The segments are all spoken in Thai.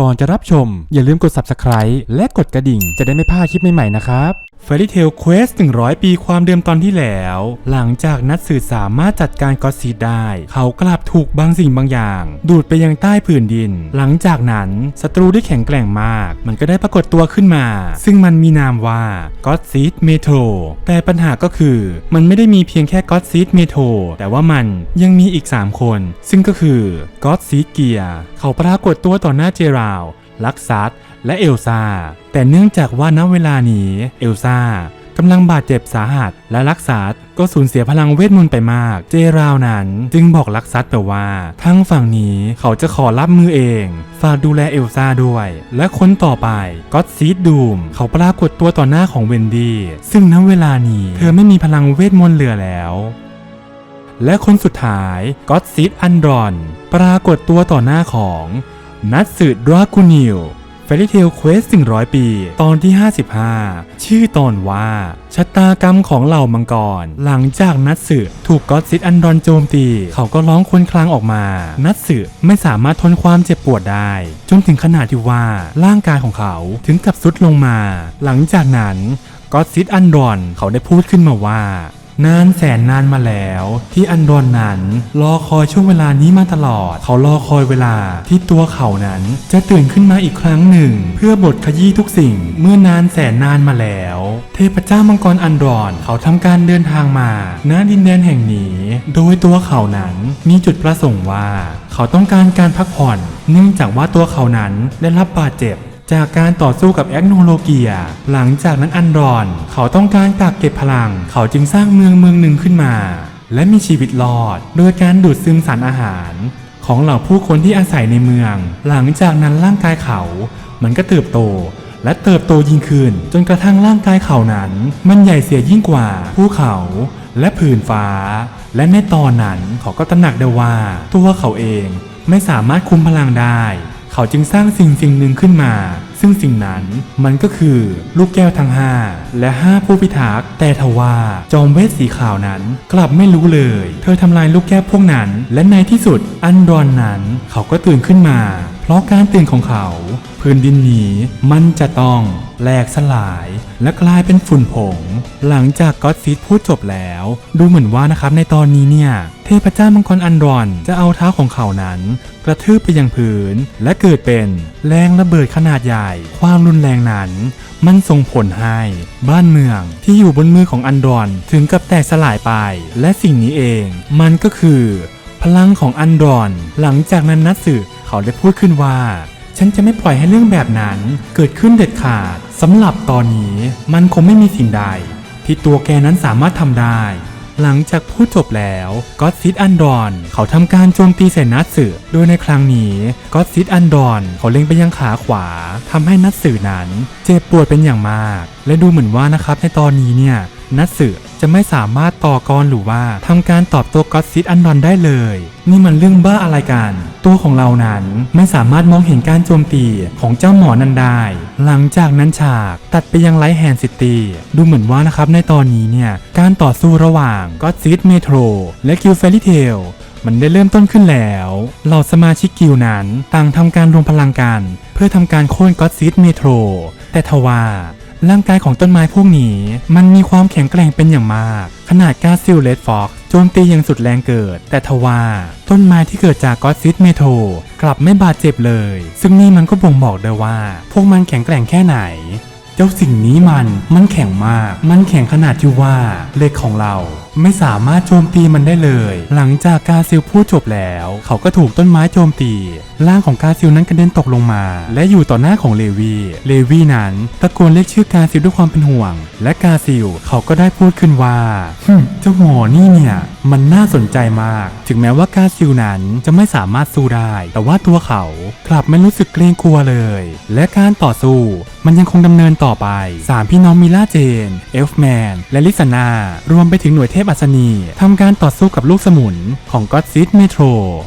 ก่อนจะรับชม อย่าลืมกด subscribe และกดกระดิ่ง จะได้ไม่พลาดคลิปใหม่ๆนะครับ Fairy Tail Quest 100 ปีความเดิมตอนที่แล้ว หลังจากนัดสื่อสามารถจัดการก็อตซีได้ เขากลับถูกบางสิ่งบางอย่าง ดูดไปยังใต้ผืนดิน หลังจากนั้นศัตรูที่แข็งแกร่งมาก มันก็ได้ปรากฏตัวขึ้นมา ซึ่งมันมีนามว่าก็อตซีดเมโทรแต่ปัญหาก็คือ มันไม่ได้มีเพียงแค่ก็อตซีดเมโทรแต่ว่ามันยังมีอีก 3 คน ซึ่งก็คือก็อตซีเกียเขาปรากฏตัวต่อหน้าเจราวลักซัส และเอลซาแต่เนื่องจากว่าณเวลานี้เอลซากำลังบาดเจ็บสาหัสและลักซัสก็สูญเสียพลังเวทมนต์ไปมาก เจราวนั้นจึงบอกลักซัสไปว่าทั้งฝั่งนี้เขาจะขอรับมือเอง ฝากดูแลเอลซาด้วย และคนต่อไปก็ซีดดูมเขาปรากฏตัวต่อหน้าของเวนดี้ซึ่งณเวลานี้เธอไม่มีพลังเวทมนต์เหลือแล้วและคนสุดท้ายก็ซิดอันดรอน ปรากฏตัวต่อหน้าของนัตสึดรากูนิล เฟริเทลเควส100 ปี ตอนที่ 55 ชื่อตอนว่าชะตากรรมของเหล่ามังกร หลังจากนัตสึถูกก็อตซิดอันดอนโจมตี เขาก็ร้องควญครางออกมา นัตสึไม่สามารถทนความเจ็บปวดได้ จนถึงขนาดที่ว่าร่างกายของเขาถึงกับสุดลงมา หลังจากนั้นก็อตซิดอันดอนเขาได้พูดขึ้นมาว่า นานแสนนานมาแล้ว ที่อันดอนนั้นรอคอยช่วงเวลานี้มาตลอด เขารอคอยเวลาที่ตัวเขานั้นจะตื่นขึ้นมาอีกครั้งหนึ่ง เพื่อบทขยี้ทุกสิ่งเมื่อนานแสนนานมาแล้ว เทพเจ้ามังกรอันดอนเขาทำการเดินทางมาณดินแดนแห่งนี้ โดยตัวเขานั้นมีจุดประสงค์ว่า เขาต้องการการพักผ่อน เนื่องจากว่าตัวเขานั้นได้รับบาดเจ็บ จากการต่อสู้กับแอคโนโลเกีย หลังจากนั้นอันรอน เขาต้องการกักเก็บพลัง เขาจึงสร้างเมืองเมืองหนึ่งขึ้นมา และมีชีวิตรอด โดยการดูดซึมสารอาหาร ของเหล่าผู้คนที่อาศัยในเมือง หลังจากนั้นร่างกายเขา มันก็เติบโตและเติบโตยิ่งขึ้น จนกระทั่งร่างกายเขานั้น มันใหญ่เสียยิ่งกว่าภูเขาและผืนฟ้า และในตอนนั้นเขาก็ตระหนักได้ว่า ตัวเขาเองไม่สามารถคุมพลังได้ เขาจึงสร้างสิ่งสิ่งหนึ่งขึ้นมา ซึ่งสิ่งนั้นมันก็คือลูกแก้วทั้งห้าและห้าผู้พิทักษ์แต่ทว่าจอมเวทสีขาวนั้นกลับไม่รู้เลย เธอทำลายลูกแก้วพวกนั้น และในที่สุดอันดรอนนั้น เขาก็ตื่นขึ้นมา เพราะการตื่นของเขา พื้นดินนี้มันจะต้อง แหลกสลาย และกลายเป็นฝุ่นผง หลังจากก็อตซิดพูดจบแล้ว ดูเหมือนว่านะครับในตอนนี้เนี่ยเทพเจ้ามังกรอันดรอนจะเอาเท้าของเขานั้น กระทืบไปยังพื้น และเกิดเป็นแรงระเบิดขนาดใหญ่ ความรุนแรงนั้น มันส่งผลให้ บ้านเมืองที่อยู่บนมือของอันดอนถึงกับแตกสลายไป และสิ่งนี้เอง มันก็คือ พลังของอันดอน หลังจากนั้นนัตสึเขาได้พูดขึ้นว่า ฉันจะไม่ปล่อยให้เรื่องแบบนั้นเกิดขึ้นเด็ดขาด สำหรับตอนนี้มันคงไม่มีสิ่งใด ที่ตัวแกนั้นสามารถทำได้ หลังจากพูดจบแล้วก็ซิดอันดอน เขาทำการโจมตีใส่นัทสือโดยในครั้งนี้ก็ซิดอันดอน เขาเล็งไปยังขาขวาทำให้นัทสือนั้น เจ็บปวดเป็นอย่างมาก และดูเหมือนว่านะครับในตอนนี้เนี่ย นัตสึจะไม่สามารถต่อกรหรือว่าทำการตอบโต้ก็อตซิดอันดอนได้เลย นี่มันเรื่องบ้าอะไรกัน ตัวของเรานั้นไม่สามารถมองเห็นการโจมตีของเจ้าหมอนั้นได้ หลังจากนั้นฉากตัดไปยังไลท์แฮนซิตี้ ดูเหมือนว่านะครับในตอนนี้เนี่ย การต่อสู้ระหว่างก็อตซิดเมโทรและคิวเฟลิเทลมันได้เริ่มต้นขึ้นแล้วเหล่าสมาชิกกิลนั้นต่างทำการรวมพลังกัน เพื่อทำการโค่นก็อตซิดเมโทรแต่ทว่า ร่างกายของต้นไม้พวกนี้ มันมีความแข็งแกร่งเป็นอย่างมาก ขนาดกาซิลเลดฟ็อกโจมตีอย่างสุดแรงเกิด แต่ทว่าต้นไม้ที่เกิดจากกอซิดเมโทกลับไม่บาดเจ็บเลย ซึ่งนี่มันก็บ่งบอกได้ว่า พวกมันแข็งแกร่งแค่ไหน เจ้าสิ่งนี้มันมันแข็งมาก มันแข็งขนาดที่ว่าเลขของเรา ไม่สามารถโจมตีมันได้เลย หลังจากกาซิลพูดจบแล้ว เขาก็ถูกต้นไม้โจมตี ร่างของกาซิลนั้นกระเด็นตกลงมา และอยู่ต่อหน้าของเลวี เลวีนั้นตะโกนเรียกชื่อกาซิลด้วยความเป็นห่วง และกาซิลเขาก็ได้พูดขึ้นว่าฮึมเจ้าหมอนี่เนี่ย มันน่าสนใจมาก ถึงแม้ว่ากาซิลนั้นจะไม่สามารถสู้ได้ แต่ว่าตัวเขากลับไม่รู้สึกเกรงกลัวเลย และการต่อสู้มันยังคงดำเนินต่อไปสามพี่น้องมิล่าเจน เอลฟแมน และลิซานา รวมไปถึงหน่วยเทพพอัศนีทำการต่อสู้กับลูกสมุนของก็ d ซิ d เมโทร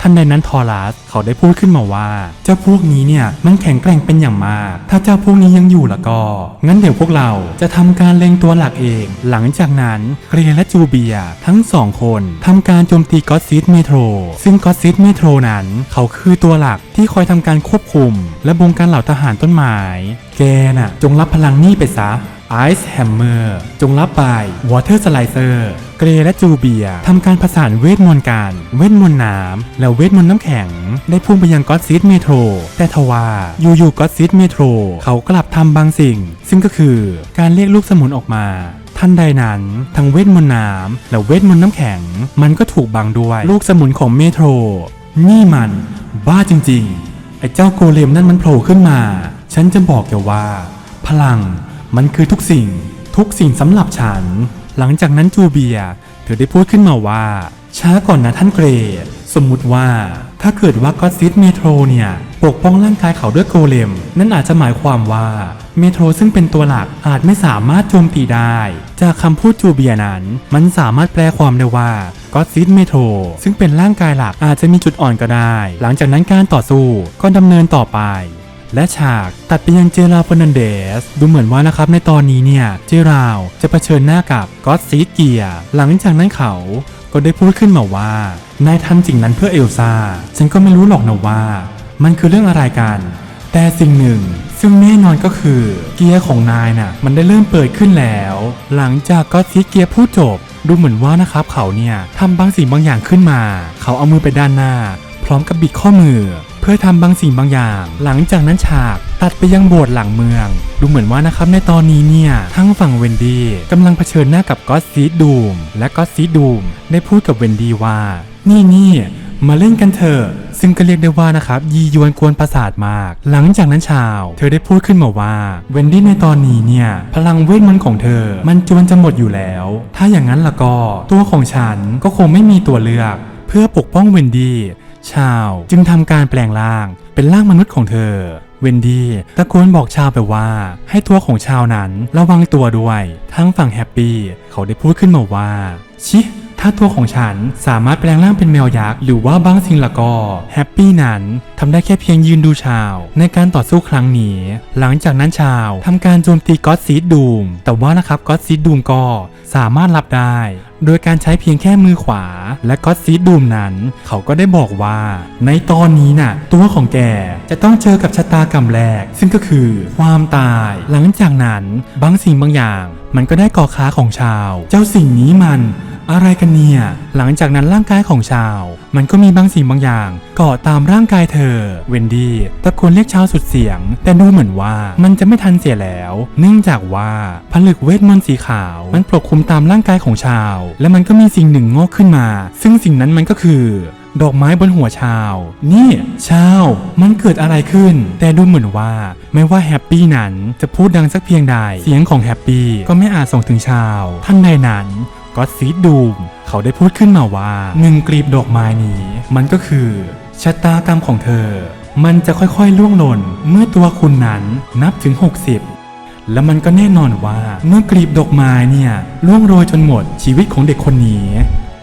ทันใดนั้นทอรัสเขาได้พูดขึ้นมาว่า เจ้าพวกนี้เนี่ยมันแข็งแกร่งเป็นอย่างมาก ถ้าเจ้าพวกนี้ยังอยู่ล้วก็ งั้นเดี๋ยวพวกเราจะทำการเล็งตัวหลักเอง หลังจากนั้นเกรและจูเบียทั้งสองคนทำการโจมตีก็ d ซิ d เมโทรซึ่งก็ d ซิ d เมโทรนั้นเขาคือตัวหลักที่คอยทำการควบคุม และบงการเหล่าทหารต้นไม้แกน่ะ จงรับพลังนี่ไปซะ Ice Hammer จงรับไป Water Slicer เเกรและจูเบียทำการผสานเวทมนต์กันเวทมนต์น้ำและเวทมนต์น้ำแข็ง ได้พุ่งไปยังก็ d ซิ d เมโทรแต่ทว่าอยู่ๆก็ d ซิ d เมโทรเขากลับทำบางสิ่ง ซึ่งก็คือการเรียกลูกสมุนออกมาทันใดนั้นทั้งเวทมนต์น้ำและเวทมนต์น้ำแข็ง มันก็ถูกบังด้วยลูกสมุนของเมโทร นี่มัน บ้าจริงๆ ไอ้เจ้าโกเลมนั่นมันโผล่ขึ้นมา ฉันจะบอกแกว่า พลังมันคือทุกสิ่ง ทุกสิ่งสำหรับฉัน หลังจากนั้นจูเบียเธอได้พูดขึ้นมาว่า ช้าก่อนนะท่านเกรด สมมุติว่าถ้าเกิดว่าก็อดซิสเมโทรเนี่ยปกป้องร่างกายเขาด้วยโกเลม นั่นอาจจะหมายความว่าเมโทรซึ่งเป็นตัวหลักอาจไม่สามารถโจมตีได้ จากคำพูดจูเบียนั้น มันสามารถแปลความได้ว่าก็อดซิสเมโทรซึ่งเป็นร่างกายหลักอาจจะมีจุดอ่อนก็ได้ หลังจากนั้นการต่อสู้ก็ดำเนินต่อไป และฉากตัดไปยังเจราฟอร์นันเดส ดูเหมือนว่านะครับในตอนนี้เนี่ย เจราจะเผชิญหน้ากับก็อดซีดเกีย หลังจากนั้นเขาก็ได้พูดขึ้นมาว่านายทำสิ่งนั้นเพื่อเอลซ่าฉันก็ไม่รู้หรอกนะว่า มันคือเรื่องอะไรกัน แต่สิ่งหนึ่ง ซึ่งแน่นอนก็คือเกียร์ของนายน่ะมันได้เริ่มเปิดขึ้นแล้ว หลังจากก็อดซีเกียร์พูดจบ ดูเหมือนว่านะครับเขาเนี่ยทำบางสิ่งบางอย่างขึ้นมา เขาเอามือไปด้านหน้า พร้อมกับบิดข้อมือ พื่อทำบางสิ่งบางอย่าง หลังจากนั้นฉากตัดไปยังโบสถ์หลังเมือง ดูเหมือนว่านะครับในตอนนี้เนี่ย ทั้งฝั่งเวนดี้กำลังเผชิญหน้ากับก็อดซีดูมและก็อดซีดดูมได้พูดกับเวนดี้ว่า นี่นี่มาเล่นกันเถอะซึ่งก็เรียกได้ว่านะครับยียวนกวนประสาทมาก หลังจากนั้นชาว เธอได้พูดขึ้นมาว่าเวนดี้ในตอนนี้เนี่ย พลังเวทมนต์ของเธอ มันจวนจะหมดอยู่แล้ว ถ้าอย่างนั้นละก็ ตัวของฉันก็คงไม่มีตัวเลือก เพื่อปกป้องเวนดี้ ชาวจึงทำการแปลงร่างเป็นร่างมนุษย์ของเธอ เวนดี้ตะโกนบอกชาวไปว่าให้ตัวของชาวนั้นระวังตัวด้วย ทั้งฝั่งแฮปปี้เขาได้พูดขึ้นมาว่า ชิ ถ้าตัวของฉันสามารถแปลงร่างเป็นแมวยักษ์หรือว่าบางสิ่งละก็แฮปปี้นั้นทำได้แค่เพียงยืนดูชาว ในการต่อสู้ครั้งนี้ หลังจากนั้นชาวทำการโจมตีก็อดซีดดูมแต่ว่านะครับก็อดซีดดูมก็สามารถรับได้ โดยการใช้เพียงแค่มือขวา และก็อดซีดดูมนั้น เขาก็ได้บอกว่า ในตอนนี้น่ะ ตัวของแกจะต้องเจอกับชะตากรรมแรก ซึ่งก็คือความตาย หลังจากนั้นบางสิ่งบางอย่าง มันก็ได้ก่อขาของชาว เจ้าสิ่งนี้มัน อะไรกันเนี่ย หลังจากนั้นร่างกายของชาว มันก็มีบางสิ่งบางอย่างเกาะตามร่างกายเธอ เวนดี้ตะโกนเรียกชาวสุดเสียง แต่ดูเหมือนว่ามันจะไม่ทันเสียแล้ว เนื่องจากว่าผลึกเวทมนต์สีขาว มันปกคลุมตามร่างกายของชาว และมันก็มีสิ่งหนึ่งงอกขึ้นมา ซึ่งสิ่งนั้นมันก็คือดอกไม้บนหัวชาว นี่ชาว มันเกิดอะไรขึ้น แต่ดูเหมือนว่า ไม่ว่าแฮปปี้นั้นจะพูดดังสักเพียงใด เสียงของแฮปปี้ก็ไม่อาจส่งถึงชาว ท่านใดนั้น ก็ซีดดูมเขาได้พูดขึ้นมาว่าหนึ่งกลีบดอกไม้นี้ มันก็คือชะตากรรมของเธอ มันจะค่อยๆล่วงหล่นเมื่อตัวคุณนั้นนับถึง 60 และมันก็แน่นอนว่าเมื่อกลีบดอกไม้เนี่ยล่วงโรยจนหมดชีวิตของเด็กคนนี้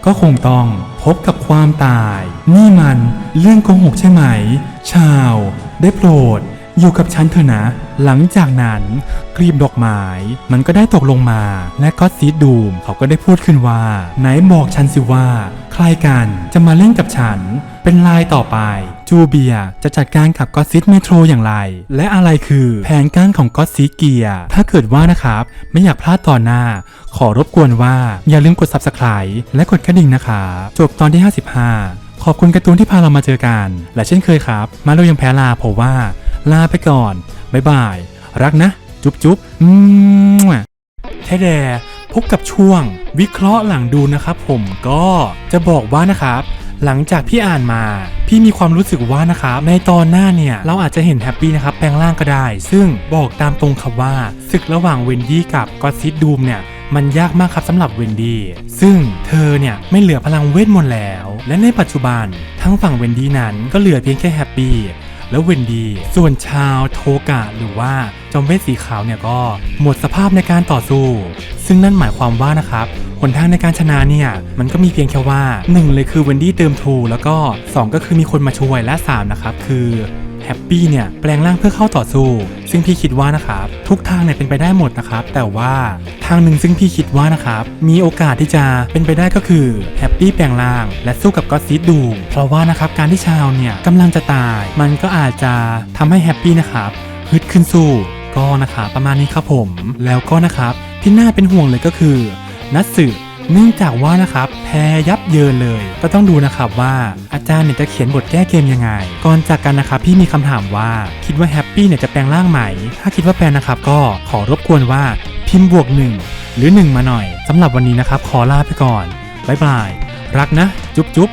ก็คงต้องพบกับความตาย นี่มันเรื่องโกหกใช่ไหม ชาว ได้โปรด อยู่กับฉันเถอะนะ หลังจากนั้นกลีบดอกไม้มันก็ได้ตกลงมา และก็อดซีดดูมเขาก็ได้พูดขึ้นว่า ไหนบอกฉันสิว่า ใครกันจะมาเล่นกับฉัน เป็นลายต่อไป จูเบียจะจัดการกับก็อดซิดเมโทรอย่างไร และอะไรคือแผนการของก็อดซิดเกีย ถ้าเกิดว่านะครับ ไม่อยากพลาดตอนหน้า ขอรบกวนว่าอย่าลืมกด subscribe และกดกระดิ่งนะครับจบตอนที่ 55 ขอบคุณการ์ตูนที่พาเรามาเจอกัน และเช่นเคยครับ มาเรายังแพ้ลาผมว่า ลาไปก่อน บ๊ายบาย รักนะ จุ๊บจุ๊บอืมแท้แดพบกับช่วง วิเคราะห์หลังดูนะครับผมก็จะบอกว่านะครับ หลังจากพี่อ่านมา พี่มีความรู้สึกว่านะครับ ในตอนหน้าเนี่ย เราอาจจะเห็นแฮปปี้นะครับแปลงร่างก็ได้ ซึ่งบอกตามตรงครับว่าศึกระหว่างเวนดี้กับก็อซิดดูมเนี่ยมันยากมากครับสำหรับเวนดี้ ซึ่งเธอเนี่ยไม่เหลือพลังเวทมนต์แล้ว และในปัจจุบันทั้งฝั่งเวนดี้นั้นก็เหลือเพียงแค่แฮปปี้ และเวนดี้ส่วนชาวโทกะหรือว่าจอมเวทสีขาวเนี่ยก็หมดสภาพในการต่อสู้ ซึ่งนั่นหมายความว่านะครับหนทางในการชนะเนี่ยมันก็มีเพียงแค่ว่า 1 เลยคือเวนดี้เติมทูแล้วก็ 2 ก็คือมีคนมาช่วยและ 3 นะครับคือ แฮปปี้เนี่ยแปลงร่างเพื่อเข้าต่อสู้ ซึ่งพี่คิดว่านะครับทุกทางเนี่ยเป็นไปได้หมดนะครับ แต่ว่าทางหนึ่งซึ่งพี่คิดว่านะครับมีโอกาสที่จะเป็นไปได้ก็คือแฮปปี้แปลงร่างและสู้กับก็ซีดดู เพราะว่านะครับการที่ชาวเนี่ยกำลังจะตาย มันก็อาจจะทำให้แฮปปี้นะครับฮึดขึ้นสู้ก็นะครับประมาณนี้ครับผม แล้วก็นะครับที่น่าเป็นห่วงเลยก็คือนัดสืบ เนื่องจากว่านะครับแพ้ยับเยินเลย ก็ต้องดูนะครับว่าอาจารย์เนี่ยจะเขียนบทแก้เกมยังไง ก่อนจากกันนะครับพี่มีคำถามว่าคิดว่าแฮปปี้เนี่ยจะแปลงร่างไหม ถ้าคิดว่าแปลงนะครับก็ขอรบกวนว่าพิมพ์บวกหนึ่งหรือ 1 มาหน่อยสำหรับวันนี้นะครับขอลาไปก่อนบ๊ายบายรักนะ จุ๊บจุ๊บ